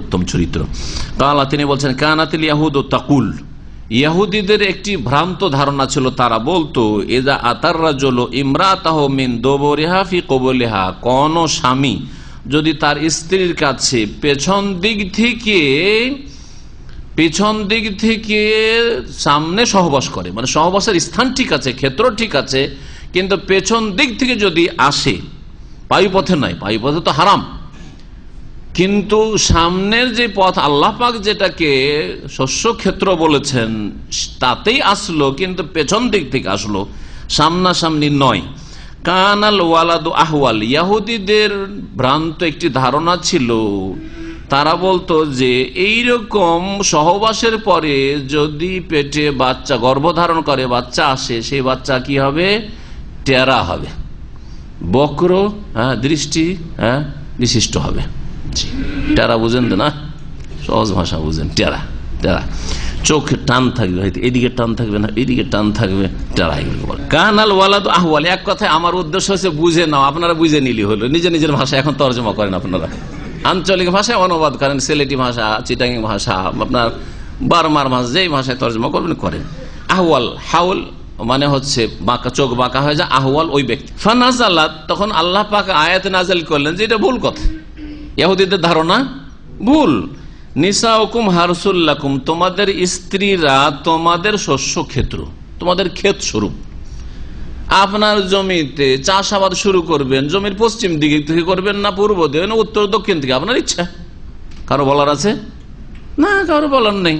উত্তম চরিত্র। কালা, তিনি বলছেন, কানাতিল ইয়াহুদ ও তাকুল। ইয়াহুদিদের একটি ভ্রান্ত ধারণা ছিল, তারা বলতো এজা আতার রাজল ইমরাতাহ মিন দোবরেহা ফি কবলেহা। কোন স্বামী যদি তার স্ত্রীর কাছে পেছন দিক থেকে, পেছন দিক থেকে সামনে সহবাস করে মানে সহবাসের স্থান ঠিক আছে, ক্ষেত্র ঠিক আছে, কিন্তু পেছন দিক থেকে যদি আসে বায়ুপথে নয় বায়ুপথে তো হারাম। কিন্তু সামনের যে পথ, আল্লাহ পাক যেটাকে শস্য ক্ষেত্র বলেছেন, তাতেই আসলো, কিন্তু পেছন দিক থেকে আসলো, সামনাসামনি নয়। কানাল ওয়ালাদ আহওয়াল, ইয়াহুদিদের ভ্রান্ত একটি ধারণা ছিল। তারা বলতো যে এই রকম সহবাসের পরে যদি পেটে বাচ্চা গর্ভধারণ করে, বাচ্চা আসে, সেই বাচ্চা কি হবে? টেরা হবে। বক্র হ্যাঁ দৃষ্টি হ্যাঁ বিশিষ্ট হবে। জি টেরা বুঝেন তো না? সহজ ভাষা বুঝেন, টেরা টেরা। চোখে টান থাকবে হয়তো, এদিকে টান থাকবে না, এদিকে টান থাকবে, টেরা এগুলো বলে। কানাল ওয়ালাদ আহওয়াল, এক কথায় আমার উদ্দেশ্য হচ্ছে বুঝে নাও, আপনারা বুঝে নিলি হলো। নিজের নিজের ভাষা এখন তর্জমা করেন আপনারা। আঞ্চলিক ভাষায় অনুবাদ করেন, সিলেটি ভাষা চিটাঙ্গি ভাষা, আপনার বারমার ভাষা, যেই ভাষায় তর্জমা করবেন, করেন। আহওয়াল, হাউল মানে হচ্ছে বাঁকা, চোখ বাঁকা হয়ে যায়, আহওয়াল ওই ব্যক্তি। ফানাজ আল্লাহ তখন আল্লাহ পাক আয়াত নাজেল করলেন যে এটা ভুল কথা। ইহুদিদের ধারণা? ভুল। নিসা হুকুম হারসুল্লাকুম, তোমাদের স্ত্রীরা তোমাদের শস্য ক্ষেত্র, তোমাদের ক্ষেত স্বরূপ। আপনার জমিতে চাষাবাদ শুরু করবেন, জমির পশ্চিম দিকে থেকে করবেন না পূর্ব দিকে, না উত্তর, দক্ষিণ থেকে আপনার ইচ্ছা। কারও বলার আছে? না, কারও বলার নেই।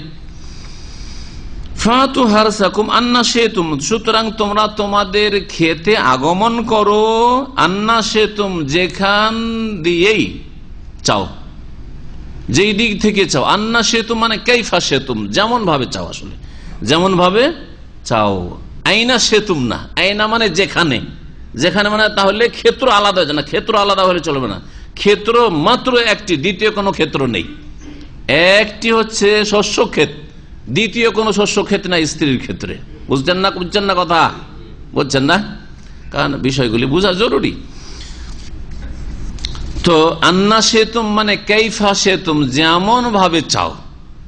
ফাতু হারসাকুম আন্না সেতুম সুতরাং তোমরা তোমাদের খেতে আগমন করো, আন্না সেতুম যেখান দিয়েই চাও। যেই দিক থেকে চাও। আন্না সেতু মানে কেইফা সেতুম যেমন ভাবে চাও আসলে। যেমন ভাবে চাও। আইনা সেতুম না। আইনা মানে যেখানে। যেখানে মানে তাহলে ক্ষেত্র আলাদা হয়ে না। ক্ষেত্র আলাদা হলে চলবে না। ক্ষেত্র মাত্র একটি, দ্বিতীয় কোনো ক্ষেত্র নেই। একটি হচ্ছে শস্য ক্ষেত দ্বিতীয় কোনো শস্য ক্ষেত না স্ত্রীর ক্ষেত্রে। বুঝছেন না? বুঝছেন না কথা? বুঝছেন না? কারণ বিষয়গুলি বোঝা জরুরি। তো আন্না সেতুম মানে কেইফা সেতুম যেমন ভাবে চাও।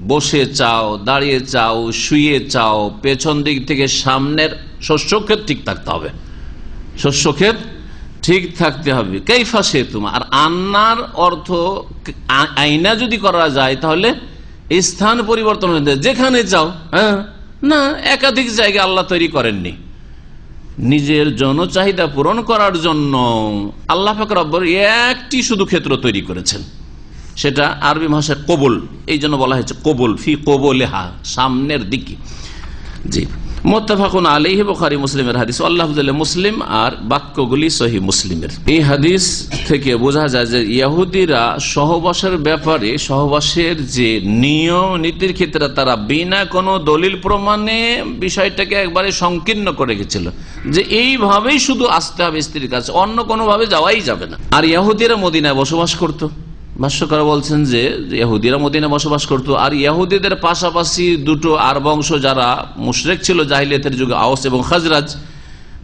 বসে চাও, দাঁড়িয়ে চাও, শুয়ে চাও, পেছন দিক থেকে সামনের শস্যক্ষেত ঠিক থাকতে হবে। শস্যক্ষেত ঠিক থাকতে হবে। কেইফা সেতুম, আর আন্নার অর্থ আইনা যদি করা যায়, তাহলে স্থান পরিবর্তন হয়ে যেখানে চাও হ্যাঁ? না, একাধিক জায়গা আল্লাহ তৈরি করেননি। নিজের জন চাহিদা পূরণ করার জন্য আল্লাহ ফাকর একটি শুধু ক্ষেত্র তৈরি করেছেন। সেটা আরবি ভাষায় কবল। এই জন্য বলা হয়েছে কবল, ফি কবলেহা, সামনের দিকে। জি। মোত্তাফাকুন আলিহি বখারি মুসলিমের হাদিস। আল্লাহ মুসলিম আর বাক্যগুলি সহি মুসলিমের। এই হাদিস থেকে বোঝা যায় যে ইয়াহুদিরা সহবাসের ব্যাপারে, সহবাসের যে নিয়ম নীতির ক্ষেত্রে তারা বিনা কোনো দলিল প্রমাণে বিষয়টাকে একবারে সংকীর্ণ করে রেখেছিল। যে এইভাবেই শুধু আসতে হবে স্ত্রীর কাছে, অন্য কোনোভাবে যাওয়াই যাবে না। আর ইয়াহুদিরা মদিনায় বসবাস করতো। ভাষ্যকার বলছেন যে ইহুদিরা মদিনে বসবাস করত, আর ইহুদিদের পাশাপাশি দুটো আর বংশ যারা মুশরেক ছিল, জাহিলিয়তের যুগে আওস এবং খাজরাজ,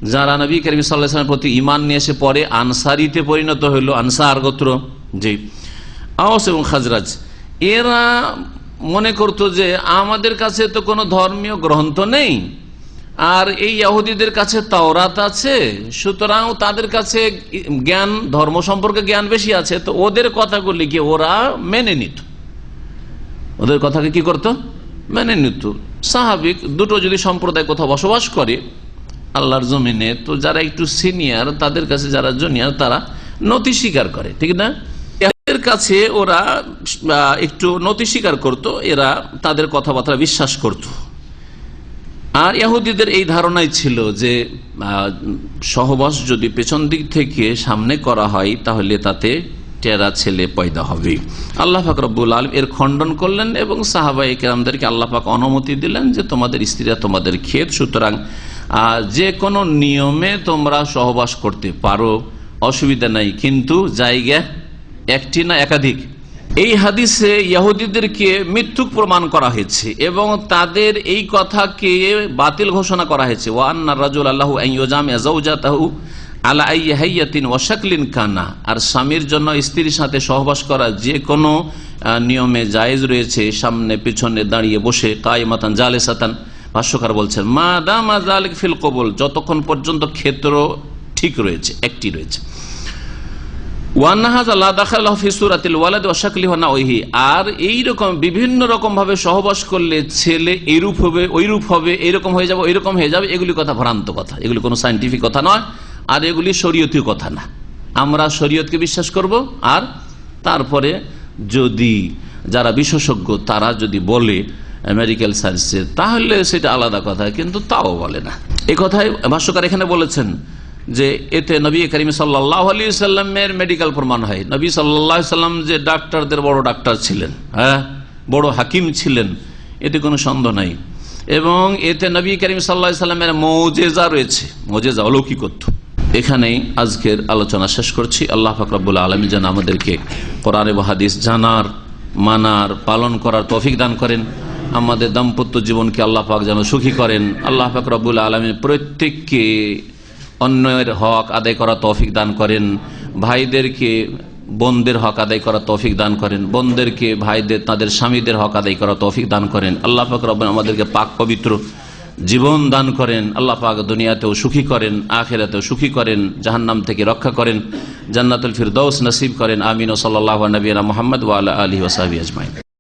যারা নবী করিম সাল্লাহামের প্রতি ইমান নিয়ে এসে পরে আনসারিতে পরিণত হইল, আনসার গোত্র, জি, আওস এবং খাজরাজ। এরা মনে করত যে আমাদের কাছে তো কোনো ধর্মীয় গ্রন্থ নেই আর এই ইহুদিদের কাছে তাওরাত আছে, সুতরাং তাদের কাছে জ্ঞান, ধর্ম সম্পর্কে জ্ঞান বেশি আছে, তো ওদের কথাগুলিকে ওরা মেনে নিত। ওদের কথাকে কি করত? মেনে নিত। স্বাভাবিক দুটো যদি সম্প্রদায় কোথাও বসবাস করে, আল্লাহর জমিনে, তো যারা একটু সিনিয়র, তাদের কাছে যারা জুনিয়র, তারা নতি স্বীকার করে, ঠিক না? এদের কাছে ওরা একটু নতি স্বীকার করত, এরা তাদের কথাবার্তা বিশ্বাস করতো। আর ইহুদিদের এই ধারণাই ছিল যে সহবাস যদি পেছন দিক থেকে সামনে করা হয়, তাহলে তাতে টেরা ছেলে পয়দা হবে। আল্লাহ পাক রব্বুল আলম এর খণ্ডন করলেন এবং সাহাবাই কেরামদেরকে আল্লাহ পাক অনুমতি দিলেন যে, তোমাদের স্ত্রীরা তোমাদের ক্ষেত, সুতরাং যে কোনো নিয়মে তোমরা সহবাস করতে পারো। অসুবিধা নাই, কিন্তু জায়গা একটি না একাধিক। এই হাদিসে ইয়াহুদিদেরকে মৃত্যুক প্রমাণ করা হয়েছে এবং তাদের এই কথাকে বাতিল ঘোষণা করা হয়েছে। ওয়ান্না রাজুল আল্লাহ আলা ওয়াশাকলিন কানা। আর স্বামীর জন্য স্ত্রীর সাথে সহবাস করা যে কোনো নিয়মে জায়েজ রয়েছে, সামনে পিছনে দাঁড়িয়ে বসে কায়মাতান জালে সাতান ভাষ্যকার বলছেন, মা দামা ফিল কবুল। যতক্ষণ পর্যন্ত ক্ষেত্র ঠিক রয়েছে, একটি রয়েছে। আর এই রকম বিভিন্ন রকম ভাবে সহবাস করলে ছেলে এইরূপ হবে ওইরূপ হবে এইরকম হয়ে যাবে ওইরকম হয়ে যাবে, এগুলি কথা ভ্রান্ত কথা। এগুলি কোনো সাইন্টিফিক কথা নয়, আর এগুলি শরীয়তীয় কথা না। আমরা শরীয়তকে বিশ্বাস করব, আর তারপরে যদি যারা বিশেষজ্ঞ, তারা যদি বলে মেডিকেল সায়েন্সে তাহলে সেটা আলাদা কথা, কিন্তু তাও বলে না। এই কথাই ভাষ্যকার এখানে বলেছেন যে এতে নবী করিম সাল্লাহ আলী সাল্লামের মেডিকেল প্রমাণ হয়। নবী সাল্লাহ সাল্লাম যে ডাক্তারদের বড় ডাক্তার ছিলেন হ্যাঁ? বড় হাকিম ছিলেন, এতে কোনো সন্দেহ নাই। এবং এতে নবী করিম সাল্লাহ সাল্লামের মৌজেজা রয়েছে। মৌজেজা, অলৌকিকত্ব। এখানেই আজকের আলোচনা শেষ করছি। আল্লাহ ফাকরাবুল আলমী যেন আমাদেরকে কোরআন বাহাদিস জানার, মানার, পালন করার তৌফিক দান করেন। আমাদের দাম্পত্য জীবনকে আল্লাহ পাক যেন সুখী করেন। আল্লাহ পাক আলমী প্রত্যেককে অন্যের হক আদায় করা তৌফিক দান করেন, ভাইদেরকে বোনদের হক আদায় করা তৌফিক দান করেন, বোনদেরকে ভাইদের, তাদের স্বামীদের হক আদায় করা তৌফিক দান করেন। আল্লাহ পাক রব আমাদেরকে পাক পবিত্র জীবন দান করেন, আল্লাহ পাক দুনিয়াতেও সুখী করেন, আখেরাতেও সুখী করেন, জাহান্নাম থেকে রক্ষা করেন, জান্নাতুল ফিরদৌস নসিব করেন, আমিন। ও সাল্লাহ নবীনা মোহাম্মদ ওয়াল আলী ওসাহাবি আজমাইন।